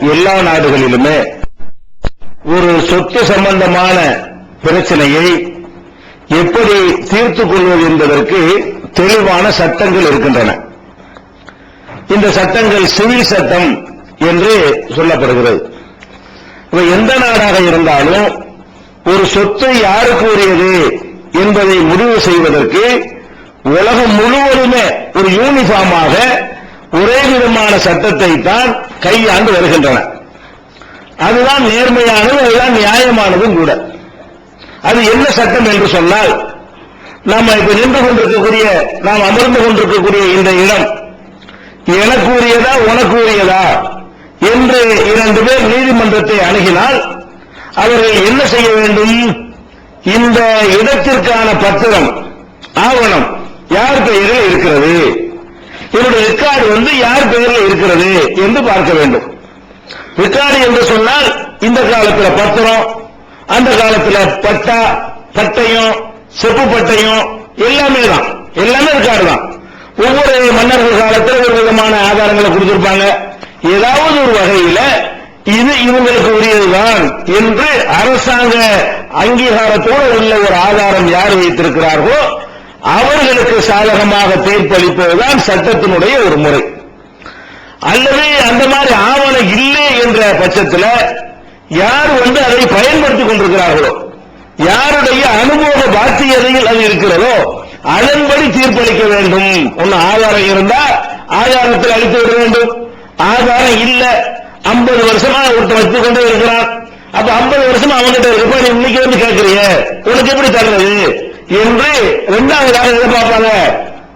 எல்லா நாடுகளிலுமே ஒரு சொத்து சம்பந்தமான பிரச்சனையை எப்படி தீர்த்துக் கொள்வது என்பதற்கு தெளிவான சட்டங்கள் இருக்கின்றன. இந்த சட்டங்கள் சிவில் சட்டம் என்று சொல்லப்படுகிறது. இப்ப எந்த நாடாக இருந்தாலும் ஒரு சொத்து யாருக்கு உரியது என்பதை முடிவு செய்வதற்கு உலகம் முழுவதுமே ஒரு யூனிஃபார்மாக ஒரே விதமான சட்டத்தை தான் கையாண்டு வருகின்றன. அதுதான் நேர்மையானது அதுதான் நியாயமானதும் கூட. அது என்ன சட்டம் என்று சொன்னால் நாம் இப்ப நின்று கொண்டிருக்கக்கூடிய நாம் அமர்ந்து கொண்டிருக்கக்கூடிய இந்த இடம் எனக்கு உரியதா உனக்கு உரியதா என்று இரண்டு பேர் நீதிமன்றத்தை அணுகினால் அவர்கள் என்ன செய்ய வேண்டும்? இந்த இடத்திற்கான பத்திரம் ஆவணம் யார் பெயரில் இருக்கிறது? ரெக்கார்டு வந்து யார் பெயரில் இருக்கிறது என்று பார்க்க வேண்டும். ரெக்கார்டு என்று சொன்னால் இந்த காலத்தில் பத்திரம் அந்த காலத்தில் பட்டா பட்டையும் செப்பு பட்டையும் எல்லாமே தான். எல்லாமே ரெக்கார்டு தான். ஒவ்வொரு மன்னர்கள் காலத்தில் ஒரு விதமான ஆதாரங்களை கொடுத்திருப்பாங்க. ஏதாவது ஒரு வகையில இது இவங்களுக்கு உரியதுதான் என்று அரசாங்க அங்கீகாரத்தோடு உள்ள ஒரு ஆதாரம் யார் வைத்திருக்கிறார்களோ அவர்களுக்கு சாதகமாக தீர்ப்பளிப்பதுதான் சட்டத்தினுடைய ஒரு முறை. அல்லது அந்த மாதிரி ஆவணம் இல்லை என்ற பட்சத்துல யார் வந்து அதை பயன்படுத்திக் கொண்டிருக்கிறார்களோ யாருடைய அனுபவ பாத்தியதையில் அது இருக்கிறதோ அதன்படி தீர்ப்பளிக்க வேண்டும். ஒன்னு ஆதாரம் இருந்தா ஆதாரத்தில் அளித்து விட வேண்டும். ஆதாரம் இல்ல ஐம்பது வருஷமா ஒருத்தர் வச்சு கொண்டே இருக்கிறான். அப்ப ஐம்பது வருஷமா அவன்கிட்ட இருக்கப்ப நீ இன்னைக்கு வந்து கேட்கறிய உனக்கு எப்படி தர்றது என்று இரண்டாவதாக எதை பார்ப்பாங்க?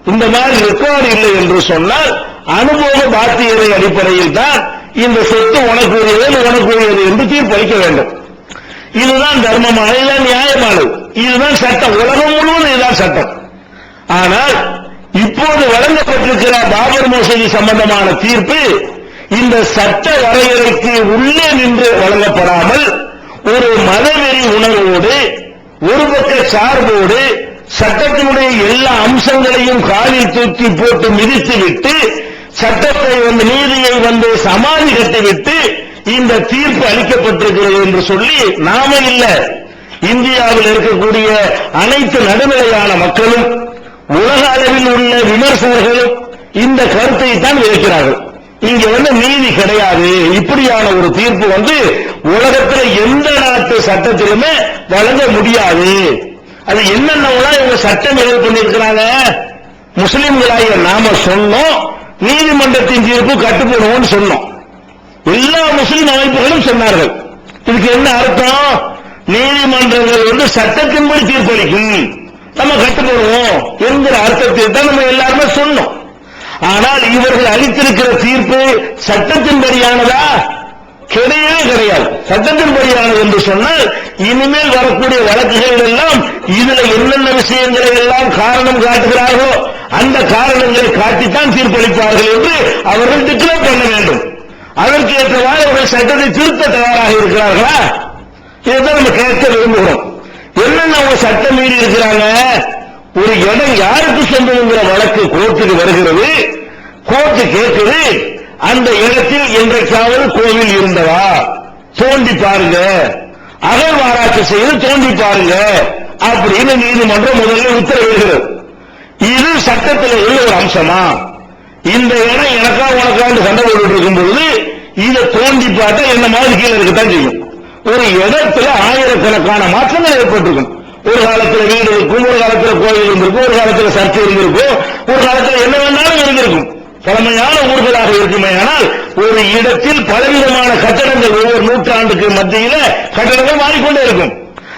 இந்த மாதிரி ரெக்கார்டு இல்லை என்று சொன்னால் அனுபவ பாத்தியதை அடிப்படையில் தான் இந்த சொத்து உனக்குரியது உனக்குரியது என்று தீர்ப்பளிக்க வேண்டும். இதுதான் தர்மமானது இதுதான் நியாயமானது. இதுதான் சட்டம். உலகம் முழுவதும் இதுதான் சட்டம். ஆனால் இப்போது வழங்கப்பட்டிருக்கிற பாபர் மசூதி சம்பந்தமான தீர்ப்பு இந்த சட்ட வரையறைக்கு உள்ளே நின்று வழங்கப்படாமல் ஒரு மதவெறி உணர்வோடு ஒரு பக்க சார்போடு சட்டத்தினுடைய எல்லா அம்சங்களையும் காலில் தூக்கி போட்டு மிதித்து விட்டு சட்டத்தை வந்து நீதியை வந்து சமாதி கட்டிவிட்டு இந்த தீர்ப்பு அளிக்கப்பட்டிருக்கிறது என்று சொல்லி நாம இல்ல. இந்தியாவில் இருக்கக்கூடிய அனைத்து நடுநிலையான மக்களும் உலக அளவில் உள்ள விமர்சகர்களும் இந்த கருத்தை தான் விதைக்கிறார்கள். இங்க வந்து நீதி கிடையாது. இப்படியான ஒரு தீர்ப்பு வந்து உலகத்தில் எந்த நாட்டு சட்டத்திலுமே வழங்க முடியாது. அது என்னென்னலாம் இவங்க சட்டம் எது பண்ணியிருக்கிறாங்க? முஸ்லிம்களாகிய நாம சொன்னோம். நீதிமன்றத்தின் தீர்ப்பு கட்டுப்படுவோம்னு சொன்னோம். எல்லா முஸ்லிம் அமைப்புகளும் சொன்னார்கள். இதுக்கு என்ன அர்த்தம்? நீதிமன்றங்கள் வந்து சட்டத்தின்படி தீர்ப்பளிக்கும். நம்ம கட்டுப்படுவோம் என்கிற அர்த்தத்தில் தான் நம்ம எல்லாருமே சொன்னோம். ஆனால் இவர்கள் அளித்திருக்கிற தீர்ப்பு சட்டத்தின்படியானதா? கிடையவே கிடையாது. சட்டத்தின்படியானது என்று சொன்னால் இனிமேல் வரக்கூடிய வழக்குகள் எல்லாம் இதுல என்னென்ன விஷயங்களை எல்லாம் காரணம் காட்டுகிறார்களோ அந்த காரணங்களை காட்டித்தான் தீர்ப்பளிப்பார்கள் என்று அவர்கள் டிக்ளேர் பண்ண வேண்டும். அதற்கு ஏற்றவாறு அவர்கள் சட்டத்தை திருத்த தயாராக இருக்கிறார்களா? இதுதான் நம்ம கேட்க விரும்புகிறோம். என்னென்ன அவங்க சட்டம் மீறி இருக்கிறாங்க? ஒரு இடம் யாருக்கு சொந்தங்கிற வழக்கு கோர்ட்டுக்கு வருகிறது. கோர்ட்டு கேட்குது அந்த இடத்தில் என்றைக்காவது கோவில் இருந்ததா? தோண்டி பாருங்க. அகழ்வாராய்ச்சி செய்து தோண்டி பாருங்க அப்படின்னு நீதிமன்றம் முதல்ல உத்தரவிடுகிறது. இது சட்டத்தில் உள்ள ஒரு அம்சமா? இந்த இடம் எனக்கா உனக்காண்டு சண்டை போட்டு இருக்கும் பொழுது இதை தோண்டி பார்த்தா என்ன மாதிரி கீழே இருக்கத்தான் செய்யும். ஒரு இடத்துல ஆயிரக்கணக்கான மாற்றங்கள் ஏற்பட்டிருக்கும். ஒரு காலத்துல வீடு இருக்கும் ஒரு காலத்துல கோயில் இருந்திருக்கும் ஒரு காலத்துல சர்ச்சை இருந்திருக்கும் ஒரு காலத்துல என்ன வேணாலும் பழமையான ஊர்களாக இருக்குமே. ஆனால் ஒரு இடத்தில் பலவிதமான கட்டடங்கள் ஒவ்வொரு நூற்றாண்டுக்கு மத்தியில கட்டடங்கள் மாறிக்கொண்டே இருக்கும்.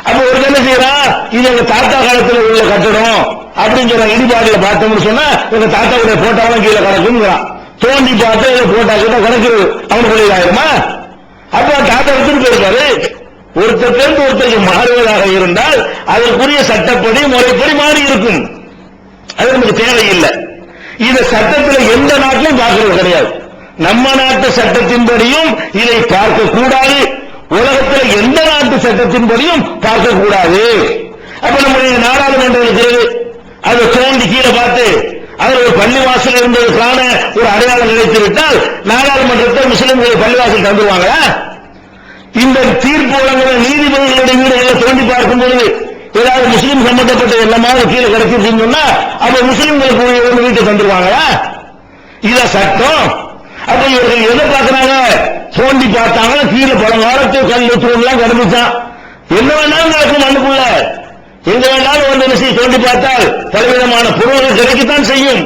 அப்ப ஒரு என்ன செய்யறா இது எங்க தாத்தா காலத்தில் உள்ள கட்டடம் அப்படின்னு இடிபாடுல பார்த்தோம்னு சொன்னா எங்க தாத்தாவுடைய போட்டாலும் கீழே கிடக்குங்கிறான் தோண்டி பார்த்து இதை போட்டா கிட்ட கிடக்குறது அவனுக்குள்ள ஆயிருமா அப்ப தாத்தா எடுத்துட்டு போயிருக்காரு. ஒருத்தருக்கு ஒருத்தருக்கு மாறுவதாக இருந்தால் அதற்குரிய சட்டப்படி முறைப்படி மாறி இருக்கும் அது நமக்கு தேவையில்லை. இதை சட்டத்தில் எந்த நாட்டிலும் பார்க்கிறது கிடையாது. நம்ம நாட்டு சட்டத்தின்படியும் இதை பார்க்க கூடாது உலகத்தில் எந்த நாட்டு சட்டத்தின்படியும் பார்க்க கூடாது அப்ப நம்முடைய நாடாளுமன்றம் இருக்கிறது. அதை தோண்டி கீழே பார்த்து அதில் ஒரு பள்ளிவாசல் இருந்ததுக்கான ஒரு அடையாளம் நினைத்து விட்டால் நாடாளுமன்றத்தை முஸ்லிம்கள் பள்ளிவாசல் தந்துருவாங்களா? இந்த தீர்ப்பு வழங்குகிற நீதிபதிகளுடைய வீடுகளை தோண்டி பார்க்கும் பொழுது ஏதாவது முஸ்லீம் சம்பந்தப்பட்ட எல்லாமாவது கீழே கிடைச்சிருச்சுன்னு சொன்னா அப்ப முஸ்லீம்களுக்கு ஒரு வீட்டை தந்துருவாங்களா? இத சட்டம். அப்ப இவர்கள் எதை பார்க்கறாங்க? தோண்டி பார்த்தாங்க கீழே பழங்காலத்து கல் தூண்லாம் கிடந்துச்சான் என்ன வேணாலும் நடக்கும் மண்ணுக்குள்ள. எங்க வேணாலும் வந்து என்ன செய்ய தோண்டி பார்த்தால் பலவிதமான பொருள்கள் கிடைக்கத்தான் செய்யும்.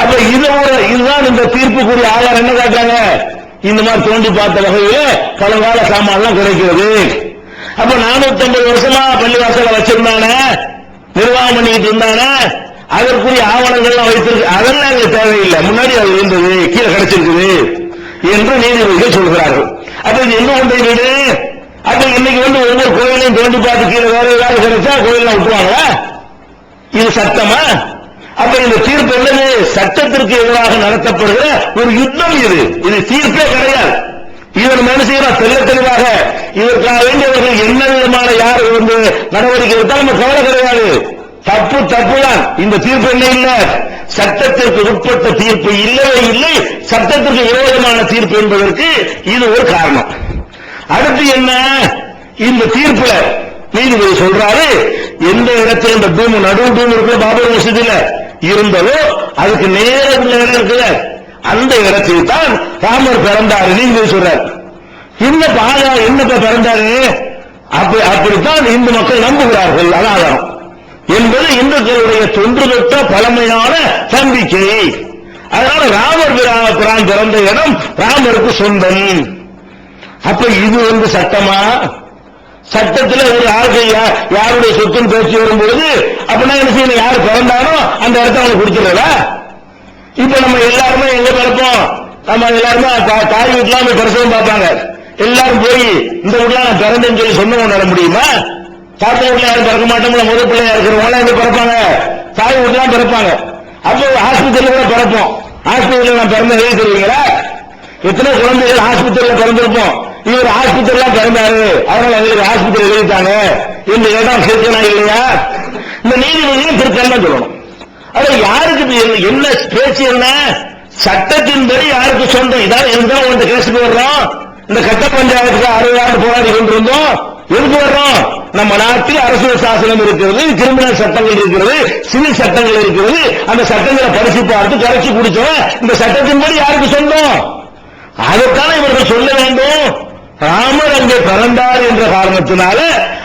அப்ப இதோட இதுதான் இந்த தீர்ப்புக்குரிய ஆதாரம். என்ன காட்டுறாங்க? இந்த மாதிரி தோண்டி பார்த்த வகையில பழங்கால சாமான்லாம் கிடைக்கிறது. அப்ப நானூத்தி ஐம்பது வருஷமா நிர்வாகம் பண்ணிக்கிட்டு இருந்தானா அதற்குரிய ஆவணங்கள்லாம் வைத்திருக்கு. அதெல்லாம் எங்களுக்கு தேவையில்லை. முன்னாடி அது இருந்தது கீழே கிடைச்சிருக்குது என்று நீதிபதிகள் சொல்கிறார்கள். அப்ப இது என்ன ஒன்றை வீடு? அப்ப இன்னைக்கு வந்து ஒவ்வொரு கோயிலையும் தோண்டி பார்த்து கீழே வேற ஏதாவது கிடைச்சா கோயிலாம் விட்டுவாங்களா இது சட்டமா? அப்ப இந்த தீர்ப்பு என்னது? சட்டத்திற்கு எதிராக நடத்தப்படுகிற ஒரு யுத்தம் இது. இது தீர்ப்பே கிடையாது. இவர் என்ன தெல்ல தெளிவாக இதற்காக வேண்டியவர்கள் என்ன விதமான யார் வந்து நடவடிக்கை எடுத்தாலும் நம்ம கவலை கிடையாது. தப்பு தப்பு தான் இந்த தீர்ப்பு என்ன இல்ல? சட்டத்திற்கு உட்பட்ட தீர்ப்பு இல்லவே இல்லை. சட்டத்திற்கு விரோதமான தீர்ப்பு என்பதற்கு இது ஒரு காரணம். அடுத்து என்ன? இந்த தீர்ப்புல நீதிபதி சொல்றாரு எந்த இடத்துல இந்த பூமி நடு பூமி இருக்கிற பாபர் மசூதியில இருந்ததோ அதுக்கு நேர உள்ள இடம் இருக்குல்ல. அந்த இடத்தில் தான் ராமர் பிறந்தாரு. நீதிபதி சொல்றாரு. என்ன பாதா என்னப்ப பிறந்தாரு? அப்படி அப்படித்தான் இந்து மக்கள் நம்புகிறார்கள். அதான் என்பது இந்துக்களுடைய தொன்று தொட்ட பழமையான நம்பிக்கை அதனால ராமர் பிரான் பிறந்த இடம் ராமருக்கு சொந்தம். அப்ப இது வந்து சட்டமா? சட்டத்தில் ஒரு ஆளுக்கு யாருடைய சொத்துன்னு பேச்சு வரும்பொழுது அப்படின்னா என்ன செய்யணும் யார் பிறந்தானோ அந்த இடத்த அவனுக்கு கொடுத்துடல இப்ப நம்ம எல்லாருமே எங்க பிறப்போம்? நம்ம எல்லாருமே தாய் வீட்டுலாம் போய் பிரசவம் பார்ப்பாங்க. எல்லாரும் போய் இந்த வீட்டுல நான் பிறந்தேன்னு சொல்லி சொன்னவங்க நட முடியுமா? தாத்தா வீட்டுல யாரும் பிறக்க மாட்டோம்ல முதல் பிள்ளையா இருக்கிறவங்க எங்க பிறப்பாங்க. தாய் வீட்டுலாம் பிறப்பாங்க. அப்போ ஆஸ்பத்திரியில கூட பிறப்போம். ஆஸ்பத்திரியில நான் பிறந்த எழுதி எத்தனை குழந்தைகள் ஆஸ்பத்திரியில பிறந்திருப்போம். இவர் ஆஸ்பத்திரியில பிறந்தாரு. அதனால எங்களுக்கு ஆஸ்பத்திரி எழுதிட்டாங்க இந்த இடம் சேர்க்கணும் இல்லையா? இந்த நீதிபதியும் திருத்தம் சொல்லணும். அத யாருக்கு என்ன- என்ன பேச்சு என்ன? சட்டத்தின்படி யாருக்கு சொந்தம்? இதான் எதுதான் உங்கள்கிட்ட கேஸுக்கு வர்றோம் இந்த கட்ட பஞ்சாயத்துக்கு அறுபது ஆண்டு போராடி கொண்டிருந்தோம். எதுக்கு வர்றோம் நம்ம நாட்டில் அரசியல் சாசனம் இருக்கிறது கிரிமினல் சட்டங்கள் இருக்கிறது சிவில் சட்டங்கள் இருக்கிறது. அந்த சட்டங்களை படிச்சு பார்த்து கரைச்சு குடிச்சவன் இந்த சட்டத்தின்படி யாருக்கு சொந்தம்? அதைத்தானே இவர்கள் சொல்ல வேண்டும். ராமர் அங்கே பிறந்தார் என்ற காரணத்தினால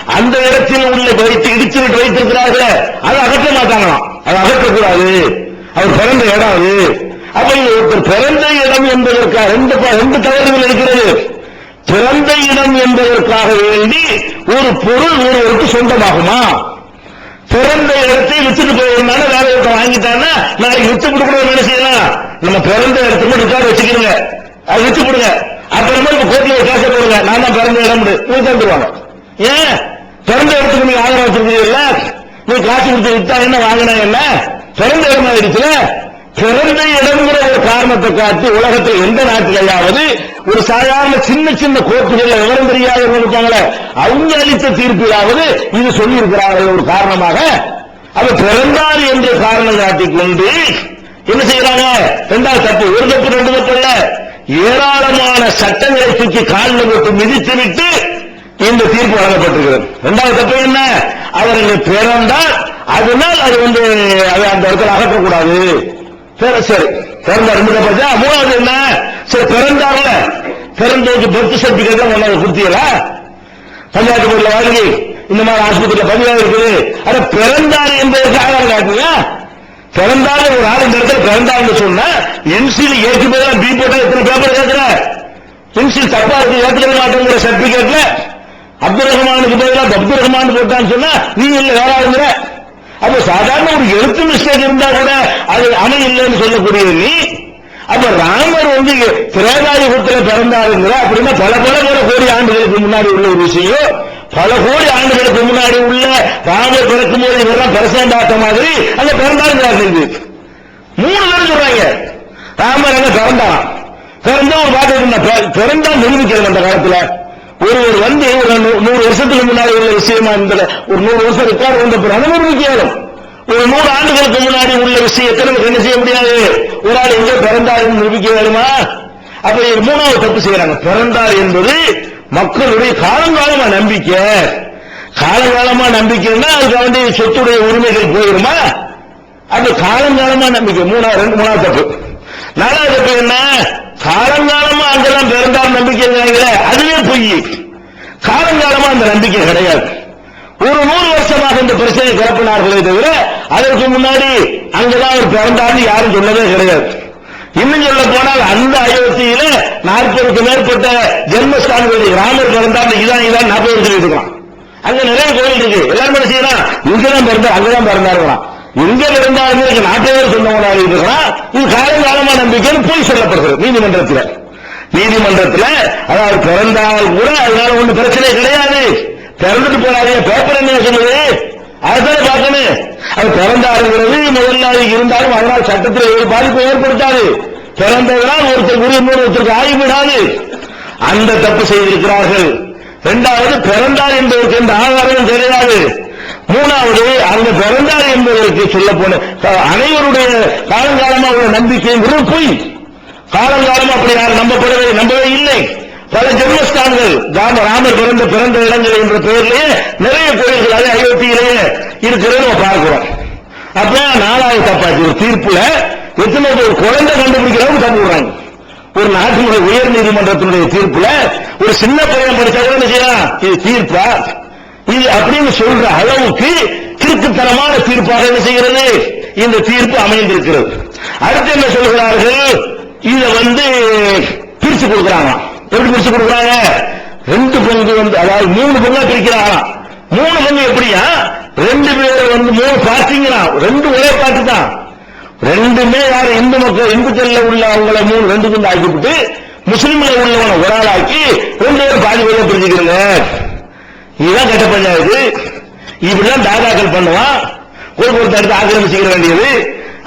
அந்த இடத்தில் உள்ள வைத்து இடிச்சுட்டு வைத்திருக்கிறார்களே. அதை அகற்ற மாட்டாங்களாம். அதை அகற்றக்கூடாது. அவர் பிறந்த இடம் அது. அப்ப ஒருத்தர் பிறந்த இடம் என்பதற்காக ரெண்டு ப- ரெண்டு தவறுகள் இருக்கிறது? பிறந்த இடம் என்பதற்காக வேண்டி ஒரு பொருள் ஒருவருக்கு சொந்தமாகுமா? பிறந்த இடத்தை வித்துட்டு போயிருந்தாலும் வேற ஒருத்தன் வாங்கிட்டான்னா நாளைக்கு வித்து கொடுக்கணும் என்ன செய்யலாம் நம்ம பிறந்த இடத்துக்கு ரிக்கார்டு வச்சுக்கிறோங்க அது வித்து கொடுங்க. அப்புறமா இப்ப கோர்ட்ல ஒரு கேச போடுங்க. நான் தான் பிறந்த இடம் தந்துருவாங்க ஏன்? பிறந்த இடத்துக்கு நீங்க ஆதரவு வச்சிருக்கீங்கல்ல நீ காசு கொடுத்து வித்தா என்ன வாங்கினா என்ன? பிறந்த இடமா ஆயிடுச்சுல? பிறந்த இடம்ங்கிற ஒரு காரணத்தை காட்டி உலகத்தில் எந்த நாட்டிலேயாவது ஒரு சாதாரண சின்ன சின்ன கோர்ட்டுகள்ல விவரம் தெரியாதவங்க இருக்காங்களே அவங்க அளித்த தீர்ப்பிலாவது இது சொல்லியிருக்கிறார்கள் ஒரு காரணமாக அவர் பிறந்தார் என்ற காரணம் காட்டிக்கொண்டு என்ன செய்யறாங்க ரெண்டாவது தப்பு ஒரு தப்பு ரெண்டு தப்பு இல்ல ஏராளமான சட்டங்களை தூக்கி காலில் போட்டு மிதித்து விட்டு இந்த தீர்ப்பு வழங்கப்பட்டிருக்கிறது. இரண்டாவது தப்பு என்ன? அவர் பிறந்தால் அதனால் அது வந்து அதை அந்த இடத்துல அகற்றக்கூடாது. சரி சரி. பிறந்த ரெண்டு தப்பு மூணாவது என்ன? சரி பிறந்தார்ல? பிறந்ததுக்கு பர்த் சர்டிபிகேட் தான் ஒன்னாவது கொடுத்தீங்களா? பஞ்சாயத்து போர்டுல வாங்கி இந்த மாதிரி ஆஸ்பத்திரியில் பதிவாக இருக்குது. அட பிறந்தார் என்பதற்கு ஆதாரம் காட்டுங்க பிறந்தாரு ஒரு ஆள் இந்த இடத்துல பிறந்தாருன்னு சொன்னா என்சில் ஏற்று போய் பி போட்டா எத்தனை பேப்பர் கேட்கிற என்சில் தப்பா இருக்கு ஏற்றுக்க மாட்டேங்கிற சர்டிபிகேட்ல அப்துல் ரஹ்மானுக்கு பதிலாக அப்துல் ரஹ்மான் போட்டான்னு சொன்னா நீ இல்லை வேற ஆளுங்கிற அப்ப சாதாரண ஒரு எழுத்து மிஸ்டேக் இருந்தா கூட அது அணை இல்லைன்னு சொல்லக்கூடிய நீ. அப்ப ராமர் வந்து திரேதாயுகத்துல பிறந்தாருங்கிற அப்படின்னா பல பல பல கோடி ஆண்டுகளுக்கு முன்னாடி உள்ள ஒரு விஷயம். பல கோடி ஆண்டுகளுக்கு முன்னாடி உள்ள ராமர் பிறக்கும் போது இவரெல்லாம் பிரசண்டாட்ட மாதிரி அங்க பிறந்தாருங்கிறார்கள் மூணு பேரும் சொல்றாங்க. ராமர் அங்க பிறந்தான் பிறந்தா ஒரு பாட்டு பிறந்தா நிரூபிக்கிறது அந்த காலத்துல. ஒருவர் வந்து ஒரு நூறு வருஷத்துக்கு முன்னாடி உள்ள விஷயமா இருந்தது ஒரு நூறு வருஷம் ரெக்கார்டு வந்த பிறகு நிரூபிக்கணும். ஒரு நூறு ஆண்டுகளுக்கு முன்னாடி உள்ள விஷயத்தை நமக்கு என்ன செய்ய முடியாது? ஒரு ஆள் எங்க பிறந்தார் நிரூபிக்க வேணுமா அப்ப மூணாவது தப்பு செய்யறாங்க. பிறந்தார் என்பது மக்களுடைய காலங்காலமா நம்பிக்கை. காலங்காலமா நம்பிக்கைன்னா அதுக்கு வந்து சொத்துடைய உரிமைகள் போயிருமா? அது காலங்காலமா நம்பிக்கை. மூணாவது ரெண்டு மூணாவது தப்பு. நாலாவது தப்பு என்ன? காலங்காலமா அங்கெல்லாம் பிறந்தார் நம்பிக்கை அதுவே பொய். காலங்காலமா அந்த நம்பிக்கை கிடையாது. ஒரு நூறு வருஷமாக இந்த பிரச்சனை கிளப்பினார்களே தவிர அதற்கு முன்னாடி அங்கதான் அவர் பிறந்தார்னு யாரும் சொன்னதே கிடையாது. இன்னும் சொல்ல போனால் அந்த அயோத்தியில நாற்பதுக்கு மேற்பட்ட ஜென்மஸ்தானங்கள் ராமர் பிறந்தார் இதான் இதான் நாற்பது வருஷம் அங்க நிறைய கோயில் இருக்கு. எல்லாரும் என்ன செய்யலாம்? இங்கதான் பிறந்தார் அங்கதான் பிறந்தார்களாம். எங்க பிறந்தாருன்னு நாற்பது சொன்னவங்களாக இருக்கலாம். இது காலங்காலமா நம்பிக்கைன்னு போய் சொல்லப்படுகிறது. நீதிமன்றத்தில். நீதிமன்றத்தில் அதாவது பிறந்தால் கூட அதனால ஒண்ணு பிரச்சனை கிடையாது. பிறந்துட்டு போறாரு பேப்பர் என்ன சொன்னது? அதுதான் பார்க்கணும். அது பிறந்தாருங்கிறது முதலாளி இருந்தாலும் அதனால் சட்டத்தில் ஒரு பாதிப்பு ஏற்படுத்தாது. பிறந்ததனால் ஒருத்தர் உரிமை ஒருத்தருக்கு ஆகிவிடாது. அந்த தப்பு செய்திருக்கிறார்கள். இரண்டாவது பிறந்தார் என்பதற்கு எந்த ஆதாரமும் கிடையாது. மூணாவது அந்த பிறந்தார் என்பதற்கு சொல்ல போன அனைவருடைய காலங்காலமா உள்ள நம்பிக்கைங்கிறது பொய் காலங்காலம் அப்படி யாரும் நம்பப்படவே நம்பவே இல்லை. பல ஜென்மஸ்தான்கள் ராம ராமர் பிறந்த பிறந்த இடங்கள் என்ற பெயர்லேயே நிறைய கோயில்கள் அது அயோத்தியிலேயே இருக்கிறது நம்ம பார்க்கிறோம். அப்ப நாலாவது தப்பாச்சு. ஒரு தீர்ப்புல எத்தனை பேர் குழந்தை கண்டுபிடிக்கிறவங்க தப்பு விடுறாங்க ஒரு நாட்டினுடைய உயர் நீதிமன்றத்தினுடைய தீர்ப்புல ஒரு சின்ன பையன் படிச்சா கூட என்ன செய்யலாம்? இது தீர்ப்பா? இது அப்படின்னு சொல்ற அளவுக்கு கிறுக்குத்தனமான தீர்ப்பாக என்ன செய்கிறது? இந்த தீர்ப்பு அமைந்திருக்கிறது. அடுத்து என்ன சொல்கிறார்கள்? இதை வந்து பிரிச்சு கொடுக்குறாங்க எப்படி பிரிச்சு கொடுக்குறாங்க? ரெண்டு பங்கு வந்து அதாவது மூணு பங்கா பிரிக்கிறாங்களா மூணு பங்கு எப்படியா ரெண்டு பேர் வந்து மூணு பார்ட்டிங்களா ரெண்டு ஒரே பார்ட்டி தான். ரெண்டுமே யார் இந்து மக்கள் இந்துக்கள்ல உள்ள அவங்கள மூணு ரெண்டு துண்டு ஆக்கிவிட்டு முஸ்லிம்ல உள்ளவனை ஒரு ஆள் ஆக்கி ரெண்டு பேரும் பாதி பேரை பிரிச்சுக்கிறங்க இதுதான் கட்ட பஞ்சாயத்து. இப்படிதான் தாதாக்கள் பண்ணுவான். ஒரு ஒருத்தர் எடுத்து ஆக்கிரமிச்சுக்கிற வேண்டியது.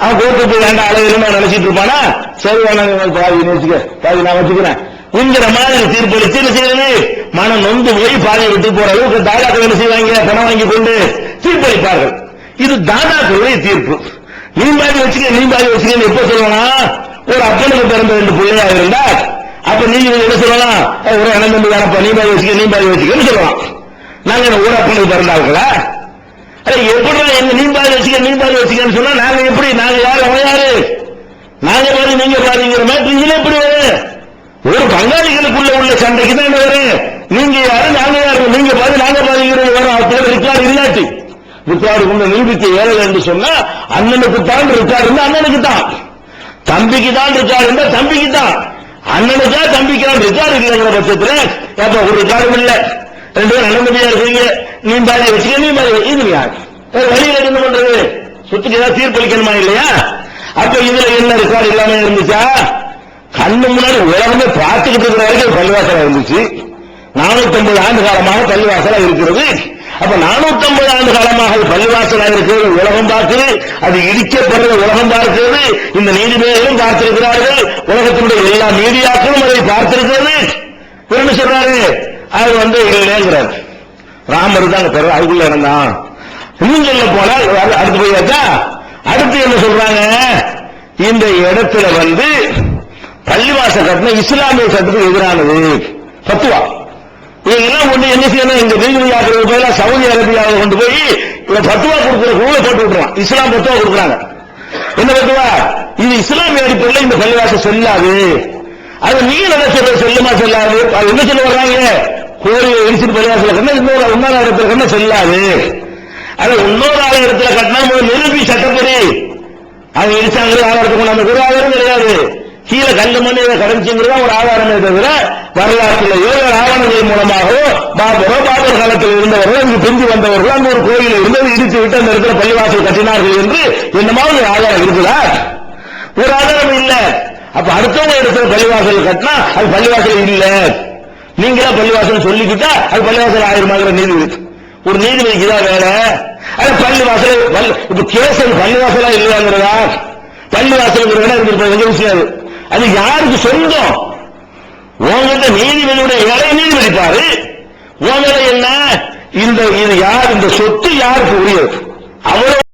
அவன் கோர்ட்டு போய் வேண்டாம் அளவு நினைச்சிட்டு இருப்பானா? சரி வேணாங்க பாதி நினைச்சுக்க. பாதி நான் வச்சுக்கிறேன். என்கிற மாதிரி தீர்ப்பளிச்சு என்ன செய்யறது. மனம் நொந்து போய் பாதி விட்டு போற அளவுக்கு தாதாக்கள் என்ன செய்வாங்க? பணம் வாங்கி கொண்டு தீர்ப்பளிப்பார்கள். இது தாதாக்களுடைய தீர்ப்பு. நீ பாதி வச்சுக்க நீ பாதி வச்சுக்க எப்ப சொல்லலாம் ஒரு அப்பனுக்கு பிறந்த ரெண்டு பிள்ளையா இருந்தா அப்ப நீங்க என்ன சொல்லலாம்? ஒரு அண்ணன் தம்பி வேணப்பா நீ பாதி வச்சுக்க நீ பாதி வச்சுக்கன்னு சொல்லலாம். நாங்க என்ன ஒரு அப்பனுக்கு பிறந்தார்களா அட எப்படி எங்க நீ பாதி வச்சுக்க நீ பாதி வச்சுக்கன்னு சொன்னா நாங்க எப்படி? நாங்க யாரு? அவன் யாரு? நாங்க பாதி நீங்க பாதிங்கிற மாதிரி நீங்களே எப்படி? வரும் ஒரு பங்காளிகளுக்குள்ள உள்ள சண்டைக்கு தான் என்ன நீங்க யாரு நாங்க யாரு? நீங்க பாதி நாங்க பாதிங்கிறது வரும் அப்போது ரிக்கார்டு இல்லாட்டி. ரிக்கார்டு கொண்டு நிரூபிக்க இயலல என்று சொன்னா அண்ணனுக்கு தான் ரிக்கார்டு இருந்தா அண்ணனுக்கு தான். தம்பிக்கு தான் ரிக்கார்டு இருந்தா தம்பிக்கு தான். அண்ணனுக்கா தம்பிக்கா ரிக்கார்டு இல்லைங்கிற பட்சத்துல அப்ப ஒரு ரிக்கார்டும் இல்ல. ரெண்டு பேரும் அண்ணன் இருக்கீங்க. நீ பாதி வச்சுக்க நீ பாதி இது யார்? வழியில் என்ன பண்றது? சுத்துக்கு ஏதாவது தீர்ப்பளிக்கணுமா இல்லையா? அப்ப இதுல என்ன ரெக்கார்டு இல்லாம இருந்துச்சா? கண்ணு முன்னாடி உலகமே பார்த்துக்கிட்டு இருக்கிற வரைக்கும் பள்ளிவாசலா இருந்துச்சு. நானூத்தி ஐம்பது ஆண்டு காலமாக பள்ளிவாசலா இருக்கிறது. அப்ப நானூத்தி ஐம்பது ஆண்டு காலமாக பள்ளிவாசலா இருக்கிறது. உலகம் பார்க்குது. அது இடிக்கப்படுறது உலகம் பார்க்கிறது. இந்த நீதிபதிகளும் பார்த்திருக்கிறார்கள். உலகத்தினுடைய எல்லா மீடியாக்களும் அதை பார்த்திருக்கிறது. என்ன சொல்றாரு? அது வந்து இல்லைங்கிறார் ராமர் தான் பெற அதுக்குள்ள இருந்தான் இன்னும் சொல்ல போனால் அடுத்து போய் அடுத்து என்ன சொல்றாங்க? இந்த இடத்துல வந்து பள்ளிவாச கட்டணம் இஸ்லாமிய சட்டத்துக்கு எதிரானது. பத்துவா. இதெல்லாம் ஒண்ணு என்ன செய்யணும்? இந்த நீதிபதியாக்கிறது போய் சவுதி அரேபியாவை கொண்டு போய் இவன் பத்துவா கொடுக்குற கூட போட்டு விட்டுருவான். இஸ்லாம் பத்துவா கொடுக்குறாங்க. என்ன பத்துவா? இது இஸ்லாமிய அடிப்படையில் இந்த பள்ளிவாசல் சொல்லாது. அது நீ என்ன சொல்ற சொல்லுமா செல்லாது? அது என்ன சொல்ல வர்றாங்க? கோரியை இடிச்சிட்டு பள்ளிவாசல கண்ணா இன்னொரு இன்னொரு இடத்துல கண்ணா சொல்லாது. அது இன்னொரு ஆலயத்துல கட்டினா நிரூபி சட்டப்படி. அவங்க இடிச்சாங்க ஆதாரத்துக்கு நம்ம குரு ஆதாரம் கிடையாது கீழே கல்லு மணி இதை ஒரு ஆதாரமே தவிர வரலாற்றில் ஏழு ஆவணங்கள் மூலமாகவோ பாபரோ பாபர் காலத்தில் இருந்தவர்கள் அங்கு பிந்தி வந்தவர்கள் அங்கு ஒரு கோயில் இருந்தது இடித்து விட்டு அந்த இடத்துல பள்ளிவாசல் கட்டினார்கள் என்று என்னமாவது ஒரு ஆதாரம் இருக்குதா? ஒரு ஆதாரம் இல்ல. அப்ப அடுத்தவங்க இடத்துல பள்ளிவாசல் கட்டினா அது பள்ளிவாசல் இல்ல. நீங்களா பள்ளிவாசல் சொல்லிக்கிட்டா அது பள்ளிவாசல் ஆயிருமாங்கிற நீதிபதி ஒரு நீதிபதிக்கு தான் வேலை அது பள்ளிவாசல் இப்ப கேசல் பள்ளிவாசலா இல்லையாங்கிறதா? பள்ளிவாசல் இருந்திருப்பது எங்க விஷயம் அது. அது யாருக்கு சொந்தம்? உங்ககிட்ட நீதிபதியுடைய இலை நீதிபதி பாரு உங்ககிட்ட என்ன? இந்த இது யார்? இந்த சொத்து யாருக்கு உரியது? அவ்வளவு